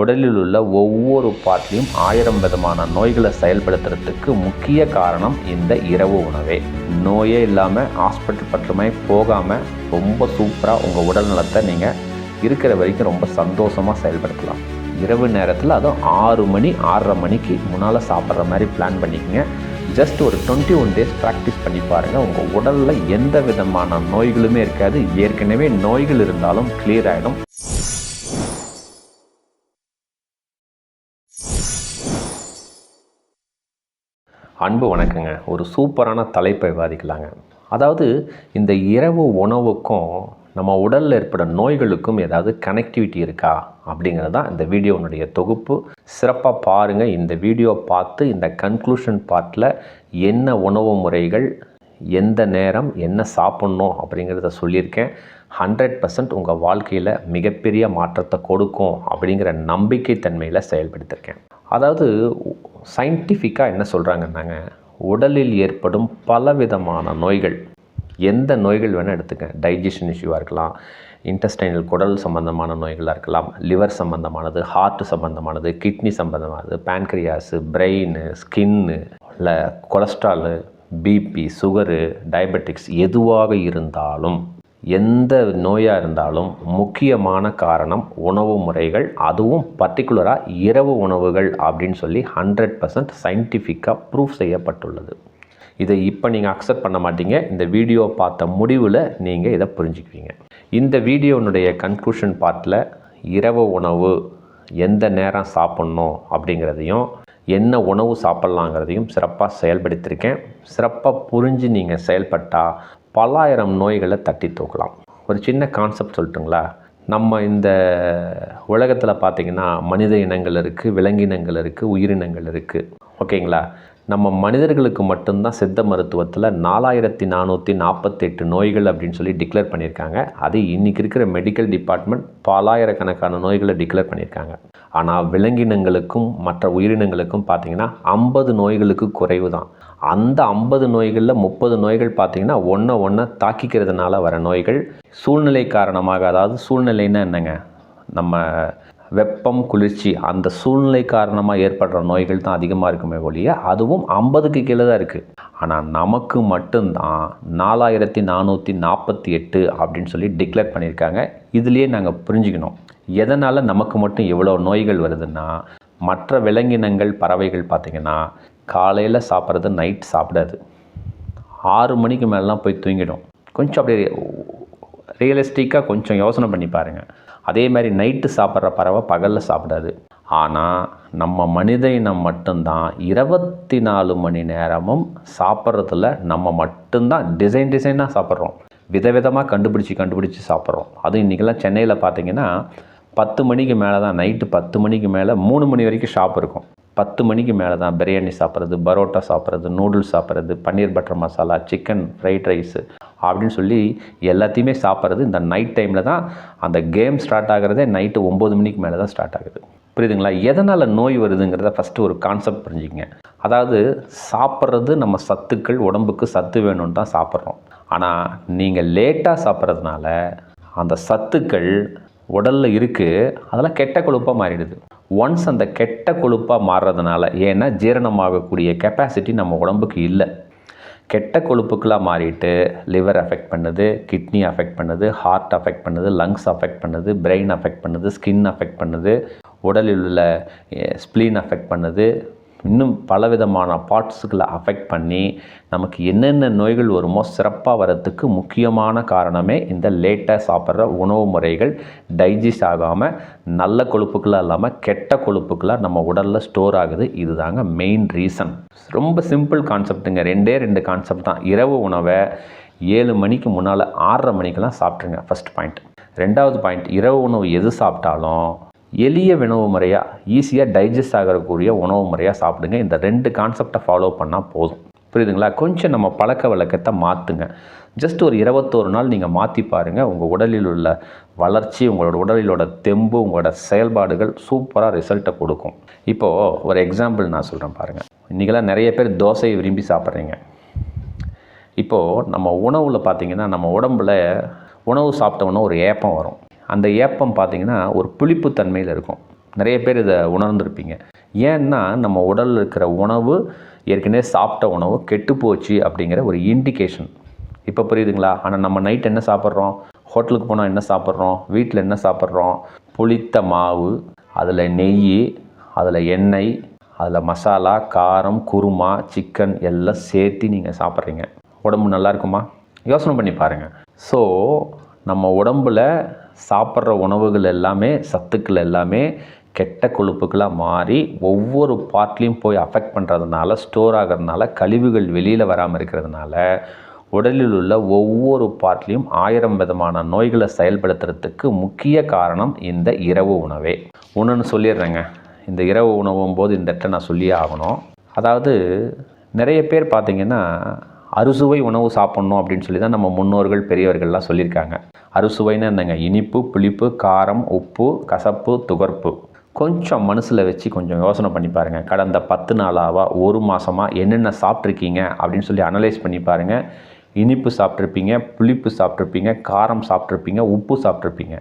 உடலில் உள்ள ஒவ்வொரு பாட்டிலையும் ஆயிரம் விதமான நோய்களை செயல்படுத்துறதுக்கு முக்கிய காரணம் இந்த இரவு உணவே. நோயே இல்லாமல் ஹாஸ்பிட்டல் பற்றுமே போகாமல் ரொம்ப சூப்பராக உங்கள் உடல் நலத்தை நீங்கள் இருக்கிற வரைக்கும் ரொம்ப சந்தோஷமாக செயல்படுத்தலாம். இரவு நேரத்தில் அதுவும் ஆறு மணி ஆறரை மணிக்கு முன்னால் சாப்பிட்ற மாதிரி பிளான் பண்ணிக்கங்க. ஜஸ்ட் ஒரு டுவெண்ட்டி ஒன் டேஸ் ப்ராக்டிஸ் பண்ணி பாருங்கள் உங்கள் உடலில் எந்த விதமான நோய்களுமே இருக்காது. ஏற்கனவே நோய்கள் இருந்தாலும் கிளியர் ஆகிடும் அன்பு வணக்கங்க. ஒரு சூப்பரான தலைப்பை விவாதிக்கலாங்க. அதாவது இந்த இரவு உணவுக்கும் நம்ம உடலில் ஏற்படும் நோய்களுக்கும் ஏதாவது கனெக்டிவிட்டி இருக்கா? அப்படிங்கிறது தான் இந்த வீடியோனுடைய தொகுப்பு. சிறப்பாக பாருங்கள் இந்த வீடியோ பார்த்து இந்த கன்க்ளூஷன் பார்ட்டில் என்ன உணவு முறைகள் எந்த நேரம் என்ன சாப்பிட்ணும் அப்படிங்கிறத சொல்லியிருக்கேன். ஹண்ட்ரட் பர்சன்ட் உங்கள் வாழ்க்கையில் மிகப்பெரிய மாற்றத்தை கொடுக்கும் அப்படிங்கிற நம்பிக்கை தன்மையில் செயல்படுத்தியிருக்கேன் அதாவது சயின்டிஃபிக்காக என்ன சொல்கிறாங்கன்னாங்க உடலில் ஏற்படும் பலவிதமான நோய்கள். எந்த நோய்கள் வேணால் எடுத்துக்க. டைஜஷன் இஷ்யூவாக இருக்கலாம் இன்டஸ்டைனல் குடல் சம்பந்தமான நோய்களாக இருக்கலாம் லிவர் சம்பந்தமானது ஹார்ட் சம்பந்தமானது கிட்னி சம்பந்தமானது பேன்க்ரியாஸு பிரெயின் ஸ்கின்னு இல்லை கொலஸ்ட்ராலு பிபி சுகரு டயபெட்டிக்ஸ் எதுவாக இருந்தாலும் எந்த நோயாக இருந்தாலும் முக்கியமான காரணம் உணவு முறைகள் அதுவும் பர்டிகுலராக இரவு உணவுகள் அப்படின்னு சொல்லி ஹண்ட்ரட் பர்சன்ட் சயின்டிஃபிக்காக ப்ரூஃப் செய்யப்பட்டுள்ளது. இதை இப்போ நீங்கள் அக்செப்ட் பண்ண மாட்டீங்க. இந்த வீடியோ பார்த்த முடிவில் நீங்கள் இதை புரிஞ்சுக்குவீங்க. இந்த வீடியோனுடைய கன்க்ளூஷன் பார்ட்டில் இரவு உணவு எந்த நேரம் சாப்பிட்ணும் அப்படிங்கிறதையும் என்ன உணவு சாப்பிட்லாங்கிறதையும் சிறப்பாக செயல்படுத்தியிருக்கேன் சிறப்பாக புரிஞ்சு நீங்கள் செயல்பட்டால் பல்லாயிரம் நோய்களை தட்டி தூக்கலாம். ஒரு சின்ன கான்செப்ட் சொல்லட்டுங்களா? நம்ம இந்த உலகத்தில் பார்த்திங்கன்னா மனித இனங்கள் இருக்குது விலங்கினங்கள் இருக்குது உயிரினங்கள் இருக்குது ஓகேங்களா நம்ம மனிதர்களுக்கு மட்டும்தான் சித்த மருத்துவத்தில் நாலாயிரத்தி நானூற்றி நாற்பத்தெட்டு நோய்கள் அப்படின்னு சொல்லி டிக்ளேர் பண்ணியிருக்காங்க. அது இன்றைக்கி இருக்கிற மெடிக்கல் டிபார்ட்மெண்ட் பலாயிரக்கணக்கான நோய்களை டிக்ளேர் பண்ணியிருக்காங்க. ஆனால் விலங்கினங்களுக்கும் மற்ற உயிரினங்களுக்கும் பார்த்திங்கன்னா ஐம்பது நோய்களுக்கு குறைவு தான் அந்த ஐம்பது நோய்களில் முப்பது நோய்கள் பார்த்திங்கன்னா ஒன்றை ஒன்றை தாக்கிக்கிறதுனால வர நோய்கள். சூழ்நிலை காரணமாக அதாவது சூழ்நிலைன்னா என்னங்க? நம்ம வெப்பம் குளிர்ச்சி அந்த சூழ்நிலை காரணமாக ஏற்படுற நோய்கள் தான் அதிகமாக இருக்குமே ஒழிய அதுவும் ஐம்பதுக்கு கீழே தான் இருக்குது ஆனால் நமக்கு மட்டும்தான் நாலாயிரத்தி நானூற்றி நாற்பத்தி எட்டு அப்படின்னு சொல்லி டிக்ளேர் பண்ணியிருக்காங்க. இதுலேயே நாங்கள் புரிஞ்சுக்கணும். எதனால் நமக்கு மட்டும் இவ்வளோ நோய்கள் வருதுன்னா மற்ற விலங்கினங்கள் பறவைகள் பார்த்திங்கன்னா காலையில் சாப்பிட்றது நைட் சாப்பிடாது. ஆறு மணிக்கு மேலாம் போய் தூங்கிடும். கொஞ்சம் அப்படியே ரியலிஸ்டிக்காக கொஞ்சம் யோசனை பண்ணி பாருங்கள் அதே மாதிரி நைட்டு சாப்பிட்ற பறவை பகலில் சாப்பிடாது. ஆனால் நம்ம மனித இனம் மட்டும்தான் இருபத்தி நாலு மணி நேரமும் சாப்பிட்றதுல நம்ம மட்டும்தான் டிசைன் டிசைனாக சாப்பிட்றோம். விதவிதமாக கண்டுபிடிச்சி கண்டுபிடிச்சி சாப்பிட்றோம். அதுவும் இன்றைக்கெல்லாம் சென்னையில் பார்த்தீங்கன்னா பத்து மணிக்கு மேலே தான் நைட்டு பத்து மணிக்கு மேலே மூணு மணி வரைக்கும் ஷாப் இருக்கும். பத்து மணிக்கு மேலே தான் பிரியாணி சாப்பிட்றது பரோட்டா சாப்பிட்றது நூடுல்ஸ் சாப்பிட்றது paneer butter masala chicken fried rice அப்படின்னு சொல்லி எல்லாத்தையுமே சாப்பிட்றது இந்த நைட் டைமில் தான் அந்த கேம் ஸ்டார்ட் ஆகிறதே நைட்டு ஒம்பது மணிக்கு மேலே தான் ஸ்டார்ட் ஆகுது. புரியுதுங்களா? எதனால் நோய் வருதுங்கிறத ஃபஸ்ட்டு ஒரு கான்செப்ட் புரிஞ்சுக்கங்க. அதாவது சாப்பிட்றது நம்ம சத்துக்கள் உடம்புக்கு சத்து வேணும்னு தான் சாப்பிட்றோம். ஆனால் நீங்கள் லேட்டாக சாப்பிட்றதுனால அந்த சத்துக்கள் உடலில் இருக்குது அதெல்லாம் கெட்ட கொழுப்பாக மாறிடுது. ஒன்ஸ் அந்த கெட்ட கொழுப்பாக மாறுறதுனால ஏன்னா ஜீரணமாகக்கூடிய கெப்பாசிட்டி நம்ம உடம்புக்கு இல்லை. கெட்ட கொழுப்புக்களாக மாறிட்டு லிவர் அஃபெக்ட் பண்ணுது கிட்னி அஃபெக்ட் பண்ணுது ஹார்ட் அஃபெக்ட் பண்ணுது லங்ஸ் அஃபெக்ட் பண்ணுது பிரெயின் அஃபெக்ட் பண்ணுது ஸ்கின் அஃபெக்ட் பண்ணுது உடலில் உள்ள eh, ஸ்ப்ளீன் அஃபெக்ட் பண்ணுது இன்னும் பலவிதமான பார்ட்ஸுகளை அஃபெக்ட் பண்ணி நமக்கு என்னென்ன நோய்கள் வருமோ சிறப்பாக வரத்துக்கு முக்கியமான காரணமே இந்த லேட்டாக சாப்பிட்ற உணவு முறைகள். டைஜஸ்ட் ஆகாமல் நல்ல கொழுப்புக்களாக இல்லாமல் கெட்ட கொழுப்புக்களாக நம்ம உடலில் ஸ்டோர் ஆகுது. இதுதாங்க மெயின் ரீசன் ரொம்ப சிம்பிள் கான்செப்ட்டுங்க ரெண்டே ரெண்டு கான்செப்ட் தான். இரவு உணவை ஏழு மணிக்கு முன்னால் ஆறரை மணிக்கெல்லாம் சாப்பிட்ருங்க ஃபஸ்ட் பாயிண்ட் ரெண்டாவது பாயிண்ட் இரவு உணவு எது சாப்பிட்டாலும் எளிய உணவு முறையாக ஈஸியாக டைஜஸ்ட் ஆகக்கூடிய உணவு முறையாக சாப்பிடுங்க. இந்த ரெண்டு கான்செப்டை ஃபாலோ பண்ணால் போதும். புரியுதுங்களா? கொஞ்சம் நம்ம பழக்க வழக்கத்தை மாற்றுங்க ஜஸ்ட் ஒரு இருபத்தோரு நாள் நீங்கள் மாற்றி பாருங்கள் உங்கள் உடலில் உள்ள வளர்ச்சி உங்களோட உடலிலோட தெம்பு உங்களோட செயல்பாடுகள் சூப்பராக ரிசல்ட்டை கொடுக்கும். இப்போது ஒரு எக்ஸாம்பிள் நான் சொல்கிறேன் பாருங்கள் இன்றைக்கெல்லாம் நிறைய பேர் தோசையை விரும்பி சாப்பிட்றீங்க. இப்போது நம்ம உணவில் பார்த்திங்கன்னா நம்ம உடம்புல உணவு சாப்பிட்டோன்னா ஒரு ஏப்பம் வரும். அந்த ஏப்பம் பார்த்திங்கன்னா ஒரு புளிப்பு தன்மையில் இருக்கும். நிறைய பேர் இதை உணர்ந்திருப்பீங்க. ஏன்னா நம்ம உடலில் இருக்கிற உணவு ஏற்கனவே சாப்பிட்ட உணவு கெட்டு போச்சு அப்படிங்கிற ஒரு இண்டிகேஷன் இப்போ புரியுதுங்களா? ஆனால் நம்ம நைட் என்ன சாப்பிட்றோம்? ஹோட்டலுக்கு போனால் என்ன சாப்பிட்றோம்? வீட்டில் என்ன சாப்பிட்றோம்? புளித்த மாவு அதில் நெய் அதில் எண்ணெய் அதில் மசாலா காரம் குருமா சிக்கன் எல்லாம் சேர்த்து நீங்கள் சாப்பிட்றீங்க. உடம்பு நல்லா இருக்குமா? யோசனை பண்ணி பாருங்கள் ஸோ நம்ம உடம்புல சாப்பிட்ற உணவுகள் எல்லாமே சத்துக்கள் எல்லாமே கெட்ட கொழுப்புக்களாக மாறி ஒவ்வொரு பார்ட்லேயும் போய் அஃபெக்ட் பண்ணுறதுனால ஸ்டோர் ஆகிறதுனால கழிவுகள் வெளியில் வராமல் இருக்கிறதுனால உடலில் உள்ள ஒவ்வொரு பார்ட்லேயும் ஆயிரம் விதமான நோய்களை செயல்படுத்துறதுக்கு முக்கிய காரணம் இந்த இரவு உணவே. ஒன்றுன்னு சொல்லிடுறேங்க. இந்த இரவு உணவும் போது இந்த இடத்த நான் சொல்லியே ஆகணும். அதாவது நிறைய பேர் பார்த்திங்கன்னா அறுசுவை உணவு சாப்பிட்ணும் அப்படின்னு சொல்லி தான் நம்ம முன்னோர்கள் பெரியவர்கள்லாம் சொல்லியிருக்காங்க. அறுசுவைன்னு என்னங்க? இனிப்பு புளிப்பு காரம் உப்பு கசப்பு துகர்ப்பு. கொஞ்சம் மனசில் வச்சு கொஞ்சம் யோசனை பண்ணி பாருங்கள் கடந்த பத்து நாளாவா ஒரு மாதமாக என்னென்ன சாப்பிட்ருக்கீங்க அப்படின்னு சொல்லி அனலைஸ் பண்ணி பாருங்கள் இனிப்பு சாப்பிட்ருப்பீங்க புளிப்பு சாப்பிட்ருப்பீங்க காரம் சாப்பிட்ருப்பீங்க உப்பு சாப்பிட்ருப்பீங்க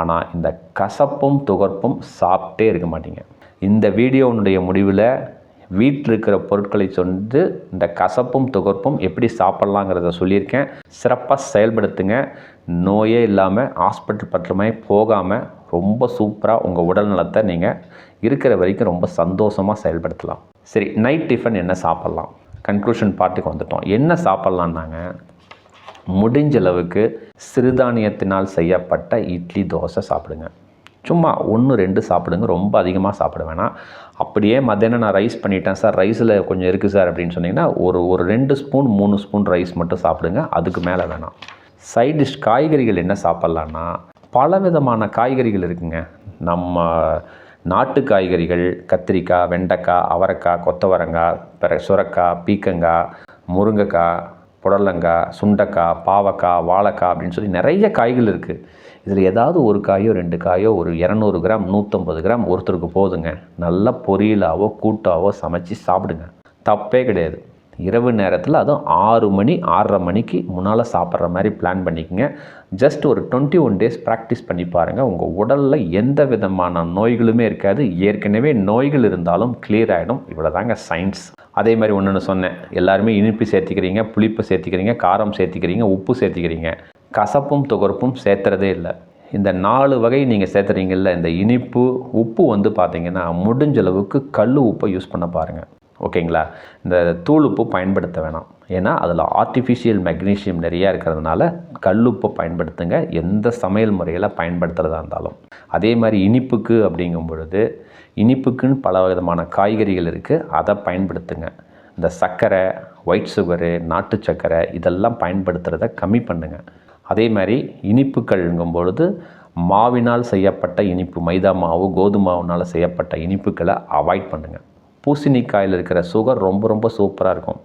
ஆனால் இந்த கசப்பும் துகர்ப்பும் சாப்பிட்டே இருக்க மாட்டீங்க. இந்த வீடியோனுடைய முடிவில் வீட்டில் இருக்கிற பொருட்களை சொந்து இந்த கசப்பும் துகர்ப்பும் எப்படி சாப்பிட்லாங்கிறத சொல்லியிருக்கேன். சிறப்பாக செயல்படுத்துங்க. நோயே இல்லாமல் ஹாஸ்பிட்டல் பற்றமே போகாமல் ரொம்ப சூப்பராக உங்கள் உடல் நலத்தை நீங்கள் இருக்கிற வரைக்கும் ரொம்ப சந்தோஷமாக செயல்படுத்தலாம். சரி நைட் டிஃபன் என்ன சாப்பிட்லாம்? கன்க்ளூஷன் பார்ட்டுக்கு வந்துட்டோம். என்ன சாப்பிட்லான்னாங்க முடிஞ்ச அளவுக்கு சிறுதானியத்தினால் செய்யப்பட்ட இட்லி தோசை சாப்பிடுங்க. சும்மா ஒன்று ரெண்டு சாப்பிடுங்க. ரொம்ப அதிகமாக சாப்பிட வேணாம். அப்படியே மத்தியானம் நான் ரைஸ் பண்ணிட்டேன் சார் ரைஸில் கொஞ்சம் இருக்குது சார் அப்படின்னு சொன்னிங்கன்னா ஒரு ஒரு ரெண்டு ஸ்பூன் மூணு ஸ்பூன் ரைஸ் மட்டும் சாப்பிடுங்க. அதுக்கு மேலே வேணாம். சைட் டிஷ் காய்கறிகள் என்ன சாப்பிட்லான்னா பல விதமான காய்கறிகள் இருக்குங்க. நம்ம நாட்டு காய்கறிகள் கத்திரிக்காய் வெண்டைக்காய் அவரைக்காய் கொத்தவரங்காய் பிற சுரக்காய் பீக்கங்காய் முருங்கைக்காய் புடலங்காய் சுண்டக்காய் பாவக்காய் வாழைக்காய் அப்படின்னு சொல்லி நிறைய காய்கள் இருக்குது இதில் ஏதாவது ஒரு காயோ ரெண்டு காயோ ஒரு இரநூறு கிராம் நூற்றம்பது கிராம் ஒருத்தருக்கு போதுங்க. நல்ல பொரியலாவோ கூட்டாவோ சமைச்சு சாப்பிடுங்க. தப்பே கிடையாது. இரவு நேரத்தில் அதுவும் ஆறு மணி ஆறரை மணிக்கு முன்னால் சாப்பிட்ற மாதிரி பிளான் பண்ணிக்கோங்க. ஜஸ்ட் ஒரு டுவெண்ட்டி ஒன் டேஸ் ப்ராக்டிஸ் பண்ணி பாருங்கள் உங்கள் உடலில் எந்த விதமான நோய்களுமே இருக்காது. ஏற்கனவே நோய்கள் இருந்தாலும் கிளியர் ஆகிடும் இவ்வளோதாங்க சயின்ஸ் அதே மாதிரி ஒன்றுன்னு சொன்னேன். எல்லாருமே இனிப்பு சேர்த்திக்கிறீங்க புளிப்பு சேர்த்திக்கிறீங்க காரம் சேர்த்திக்கிறீங்க உப்பு சேர்த்திக்கிறீங்க. கசப்பும் துகர்ப்பும் சேர்த்துறதே இல்லை. இந்த நாலு வகை நீங்கள் சேர்த்துறீங்கள்ல இந்த இனிப்பு உப்பு வந்து பார்த்தீங்கன்னா முடிஞ்ச அளவுக்கு கல் உப்பை யூஸ் பண்ண பாருங்கள் ஓகேங்களா? இந்த தூள் உப்பு பயன்படுத்த வேணாம். ஏன்னா அதில் ஆர்டிஃபிஷியல் மெக்னீஷியம் நிறையா இருக்கிறதுனால கல்லுப்பை பயன்படுத்துங்க. எந்த சமையல் முறையில் பயன்படுத்துகிறதா இருந்தாலும். அதே மாதிரி இனிப்புக்கு அப்படிங்கும் பொழுது இனிப்புக்குன்னு பல விதமான காய்கறிகள் இருக்குது அதை பயன்படுத்துங்க. இந்த சர்க்கரை ஒயிட் சுகரு நாட்டு சர்க்கரை இதெல்லாம் பயன்படுத்துகிறத கம்மி பண்ணுங்கள் அதே மாதிரி இனிப்புகள்ங்கும் பொழுது மாவினால் செய்யப்பட்ட இனிப்பு மைதா மாவு கோதுமாவினால் செய்யப்பட்ட இனிப்புகளை அவாய்ட் பண்ணுங்கள் பூசணிக்காயில் இருக்கிற சுகர் ரொம்ப ரொம்ப சூப்பராக இருக்கும்.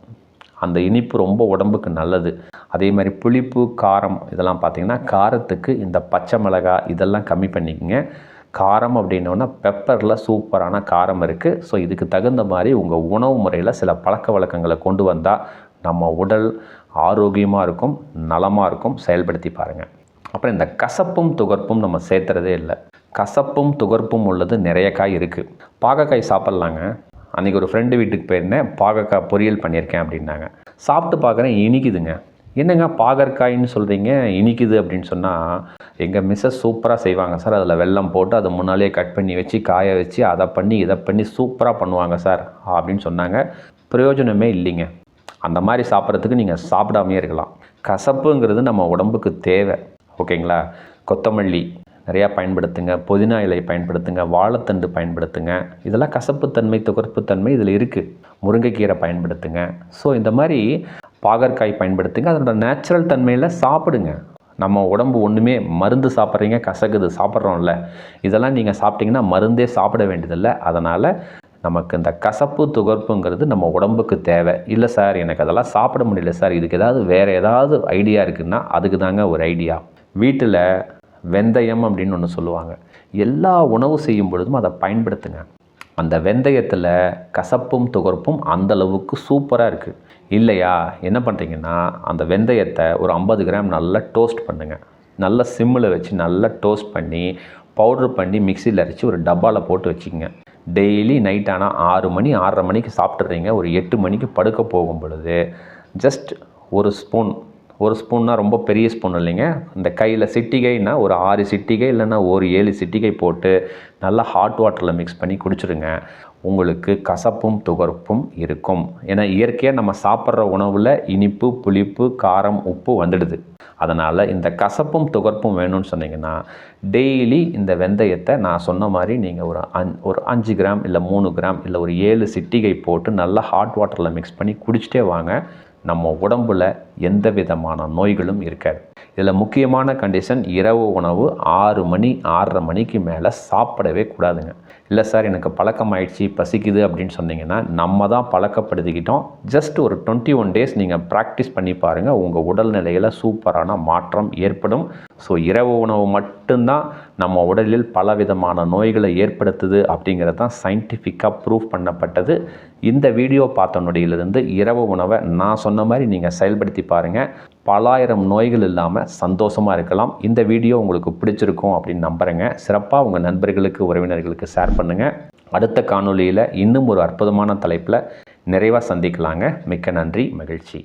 அந்த இனிப்பு ரொம்ப உடம்புக்கு நல்லது. அதே மாதிரி புளிப்பு காரம் இதெல்லாம் பார்த்திங்கன்னா காரத்துக்கு இந்த பச்சை மிளகாய் இதெல்லாம் கம்மி பண்ணிக்கோங்க. காரம் அப்படின்னோன்னா பெப்பரில் சூப்பரான காரம் இருக்குது ஸோ இதுக்கு தகுந்த மாதிரி உங்கள் உணவு முறையில் சில பழக்க வழக்கங்களை கொண்டு வந்தால் நம்ம உடல் ஆரோக்கியமாக இருக்கும் நலமாக இருக்கும். செயல்படுத்தி பாருங்கள் அப்புறம் இந்த கசப்பும் துகர்ப்பும் நம்ம சேர்த்துறதே இல்லை. கசப்பும் துகர்ப்பும் உள்ளது நிறைய காய் இருக்குது பாகக்காய் சாப்பிட்லாங்க. அன்றைக்கி ஒரு ஃப்ரெண்டு வீட்டுக்கு போயிருந்தேன். பாகக்காய் பொரியல் பண்ணியிருக்கேன் அப்படின்னாங்க. சாப்பிட்டு பார்க்குறேன் இனிக்குதுங்க. என்னங்க பாகற்காயின்னு சொல்கிறீங்க இனிக்குது அப்படின்னு சொன்னால் எங்கள் மிஸ்ஸஸ் சூப்பராக செய்வாங்க சார். அதில் வெல்லம் போட்டு அதை முன்னாலே கட் பண்ணி வச்சு காய வச்சு அதை பண்ணி இதை பண்ணி சூப்பராக பண்ணுவாங்க சார் அப்படின்னு சொன்னாங்க. பிரயோஜனமே இல்லைங்க. அந்த மாதிரி சாப்பிட்றதுக்கு நீங்கள் சாப்பிடாமையே இருக்கலாம். கசப்புங்கிறது நம்ம உடம்புக்கு தேவை. ஓகேங்களா? கொத்தமல்லி நிறையா பயன்படுத்துங்க. புதினா இலை பயன்படுத்துங்க. வாழைத்தண்டு பயன்படுத்துங்க. இதெல்லாம் கசப்புத்தன்மை துகர்ப்புத்தன்மை இதில் இருக்குது முருங்கைக்கீரை பயன்படுத்துங்க. ஸோ இந்த மாதிரி பாகற்காய் பயன்படுத்துங்க. அதனோட நேச்சுரல் தன்மையில் சாப்பிடுங்க. நம்ம உடம்பு ஒன்றுமே மருந்து சாப்பிட்றீங்க கசக்குது சாப்பிட்றோம்ல. இதெல்லாம் நீங்கள் சாப்பிட்டீங்கன்னா மருந்தே சாப்பிட வேண்டியதில்லை. அதனால் நமக்கு இந்த கசப்பு துகர்ப்புங்கிறது நம்ம உடம்புக்கு தேவை. இல்லை சார் எனக்கு அதெல்லாம் சாப்பிட முடியல சார். இதுக்கு ஏதாவது வேறு ஏதாவது ஐடியா இருக்குன்னா அதுக்கு தாங்க ஒரு ஐடியா வீட்டில் வெந்தயம் அப்படின்னு ஒன்று சொல்லுவாங்க. எல்லா உணவு செய்யும் பொழுதும் அதை பயன்படுத்துங்க. அந்த வெந்தயத்தில் கசப்பும் துகர்ப்பும் அந்த அளவுக்கு சூப்பராக இருக்குது இல்லையா? என்ன பண்ணுறீங்கன்னா அந்த வெந்தயத்தை ஒரு ஐம்பது கிராம் நல்லா டோஸ்ட் பண்ணுங்கள் நல்லா சிம்மில் வச்சு நல்லா டோஸ்ட் பண்ணி பவுட்ரு பண்ணி மிக்சியில் அரைச்சி ஒரு டப்பாவில் போட்டு வச்சுக்கோங்க. டெய்லி நைட் ஆனால் ஆறு மணி ஆறரை மணிக்கு சாப்பிட்றீங்க ஒரு எட்டு மணிக்கு படுக்க போகும் பொழுது ஜஸ்ட் ஒரு ஸ்பூன் ஒரு ஸ்பூன்னா ரொம்ப பெரிய ஸ்பூன் இல்லைங்க. இந்த கையில் சிட்டிகைன்னா ஒரு ஆறு சிட்டிகை இல்லைன்னா ஒரு ஏழு சிட்டிகை போட்டு நல்லா ஹாட் வாட்டரில் மிக்ஸ் பண்ணி குடிச்சிருங்க. உங்களுக்கு கசப்பும் துகர்ப்பும் இருக்கும். ஏன்னா இயற்கையாக நம்ம சாப்பிட்ற உணவில் இனிப்பு புளிப்பு காரம் உப்பு வந்துடுது. அதனால் இந்த கசப்பும் துகர்ப்பும் வேணும்னு சொன்னீங்கன்னா டெய்லி இந்த வெந்தயத்தை நான் சொன்ன மாதிரி நீங்கள் ஒரு அஞ் ஒரு அஞ்சு கிராம் இல்லை மூணு கிராம் இல்லை ஒரு ஏழு சிட்டிகை போட்டு நல்லா ஹாட் வாட்டரில் மிக்ஸ் பண்ணி குடிச்சிட்டே வாங்க. நம்ம உடம்பில் எந்த விதமான நோய்களும் இருக்காது. இதில் முக்கியமான கண்டிஷன் இரவு உணவு ஆறு மணி ஆறரை மணிக்கு மேலே சாப்பிடவே கூடாதுங்க. இல்லை சார் எனக்கு பழக்கமாயிடுச்சு பசிக்குது அப்படின்னு சொன்னீங்கன்னா நம்ம தான் பழக்கப்படுத்திக்கிட்டோம். ஜஸ்ட் ஒரு டுவெண்ட்டி ஒன் டேஸ் நீங்கள் ப்ராக்டிஸ் பண்ணி பாருங்கள் உங்கள் உடல்நிலையில் சூப்பரான மாற்றம் ஏற்படும். ஸோ இரவு உணவு மட்டும்தான் நம்ம உடலில் பலவிதமான நோய்களை ஏற்படுத்துது அப்படிங்கிறது தான் சயின்டிஃபிக்காக ப்ரூவ் பண்ணப்பட்டது. இந்த வீடியோ பார்த்த நொடியிலிருந்து இரவு உணவை நான் சொன்ன மாதிரி நீங்கள் செயல்படுத்தி பாருங்கள் பலாயிரம் நோய்கள் இல்லாமல் சந்தோஷமாக இருக்கலாம். இந்த வீடியோ உங்களுக்கு பிடிச்சிருக்கும் அப்படின்னு நம்புகிறேங்க சிறப்பாக உங்கள் நண்பர்களுக்கு உறவினர்களுக்கு ஷேர் பண்ணுங்கள் அடுத்த காணொளியில் இன்னும் ஒரு அற்புதமான தலைப்பில் நிறைவாக சந்திக்கலாங்க. மிக்க நன்றி மகிழ்ச்சி.